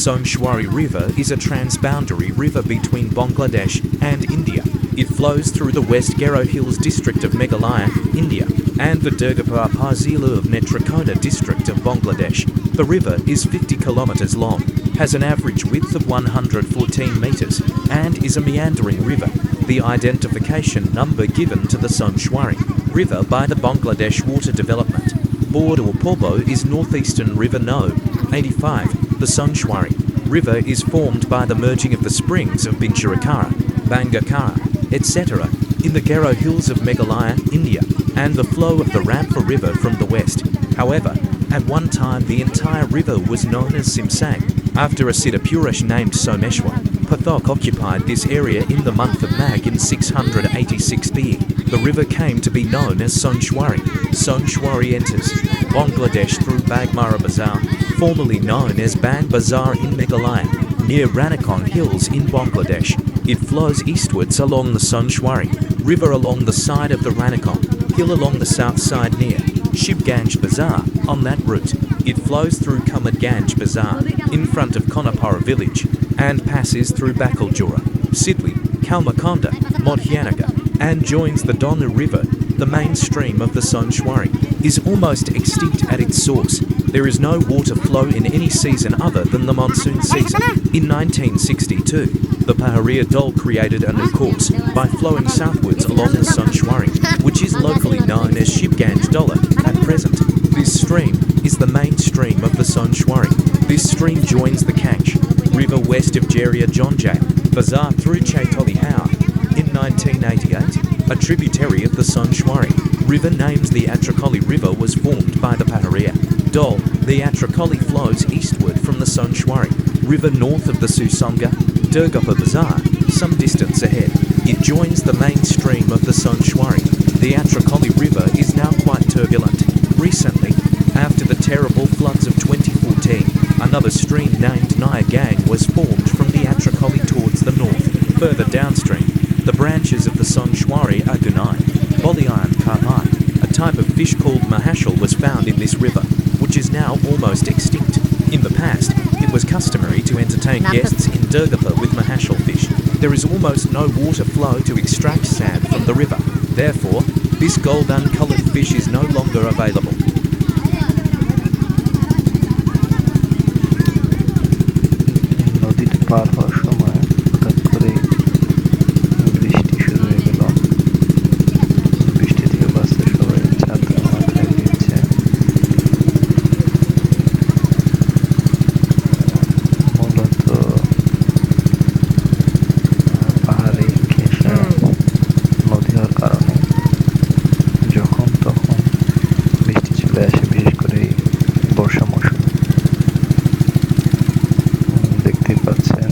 Somshwari River is a transboundary river between Bangladesh and India. It flows through the West Garo Hills district of Meghalaya, India, and the Durgapur Parzilu of Netrakona district of Bangladesh. The river is 50 kilometres long, has an average width of 114 metres, and is a meandering river. The identification number given to the Somshwari River by the Bangladesh Water Development Board or Pobo is northeastern river No 85. The Sonshwari River is formed by the merging of the springs of Bincharakara, Bangakara, etc. in the Garo Hills of Meghalaya, India, and the flow of the Rampha River from the west. However, at one time the entire river was known as Simsang, after a Siddhapurish named Someshwar. Pathok occupied this area in the month of Mag in 686 BE. The river came to be known as Sonshwari. Sonshwari enters Bangladesh through Bagmara Bazaar, formerly known as Bang Bazaar in Meghalaya, near Ranakong Hills in Bangladesh. It flows eastwards along the Sonshwari River along the side of the Ranakong Hill along the south side near Shibganj Bazaar on that route. It flows through Kamadganj Bazaar in front of Konapara village and passes through Bakaljura, Sidley, Kalmakonda, Modhyanaga and joins the Donna River. The main stream of the Sonshwari is almost extinct at its source. There is no water flow in any season other than the monsoon season. In 1962, the Paharia Dol created a new course by flowing southwards along the Sonshwari, which is locally known as Shibganj Dola at present. This stream is the main stream of the Sonshwari. This stream joins the west of Jeria Jonjail, Bazaar through Chaitoli Howe. In 1988, a tributary of the Sonshwari River named the Atrakoli River was formed by the Paharia Dol. The Atrakoli flows eastward from the Sonshwari River north of the Susonga, Durgapur Bazaar, some distance ahead. It joins the main stream of the Sonshwari. The Atrakoli River is now quite turbulent. Recently, after the terrible floods of 2014, another stream named Nyagang was formed from the Atrakoli towards the north. Further downstream, the branches of the Sonshwari are Gunai, Boliai and Karmai. A type of fish called mahashal was found in this river, which is now almost extinct. In the past, it was customary to entertain guests in Durgapur with mahashal fish. There is almost no water flow to extract sand from the river. Therefore, this golden coloured fish is no longer available. চলে আসে বিশেষ করে এই বর্ষা মৌসুমে দেখতে পাচ্ছেন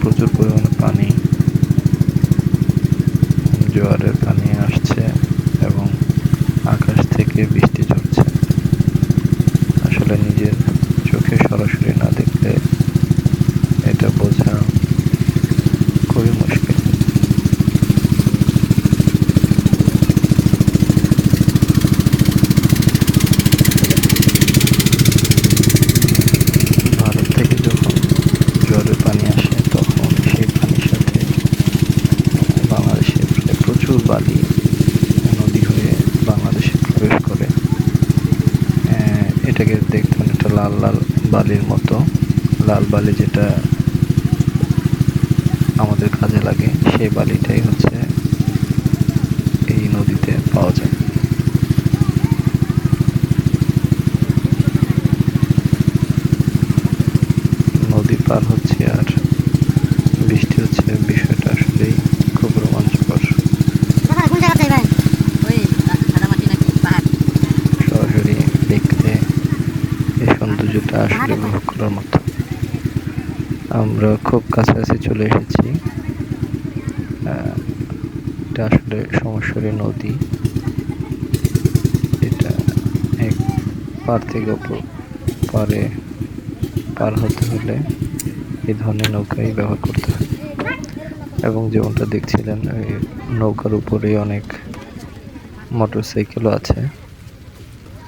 প্রচুর পরিমাণে পানি জোয়ারের পানি প্রচুর বালি নদী হয়ে বাংলাদেশে প্রবেশ করে। এটাকে দেখতে একটা লাল লাল বালির মতো। লাল বালি যেটা আমাদের কাজে লাগে, সেই বালিটাই হচ্ছে এই নদীতে পাওয়া যায় নদী পার হচ্ছে আর বৃষ্টি হচ্ছে বিষয়টা আসলেই খুব রোমাঞ্চকর কোথায় কোন জায়গাতে ভাই ওই সাদামাটি নাকি পাহাড় সরাসরি দেখতে এই সৌন্দর্যটা আসলে উপভোগ করার মতো আমরা খুব কাছাকাছি চলে এসেছি। এটা আসলে সমস্যারী নদী। এটা এক পার থেকে অপর পারে পার হতে হলে এই ধরনের নৌকাই ব্যবহার করতে হয়। এবং যেমনটা দেখছিলেন, এই নৌকার উপরে অনেক মোটরসাইকেলও আছে।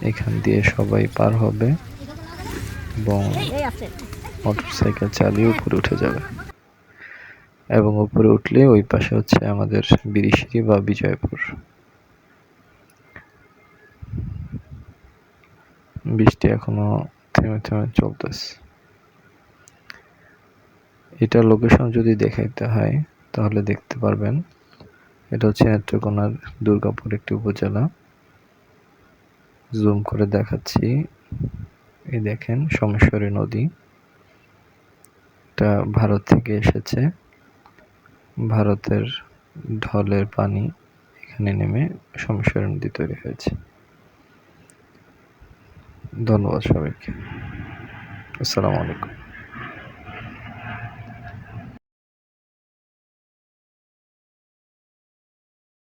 এখান দিয়ে সবাই পার হবে। এবং এই আছে মোটর সাইকেল চালিয়ে উপরে উঠে যাবে। এবং উপরে উঠলে ওই পাশে হচ্ছে আমাদের বিরিশিরি বা বিজয়পুর। বৃষ্টি এখনও থেমে থেমে চলতেছে। এটা লোকেশন যদি দেখাইতে হয়, তাহলে দেখতে পারবেন। এটা হচ্ছে নেত্রকোনার দুর্গাপুর একটি উপজেলা। জুম করে দেখাচ্ছি। এই দেখেন সোমেশ্বরী নদী। এটা ভারত থেকে এসেছে। ভারতের ঢলের পানি এখানে নেমে সোমেশ্বরী নদী তৈরি হয়েছে। ধন্যবাদ সবাইকে। আসসালামু আলাইকুম।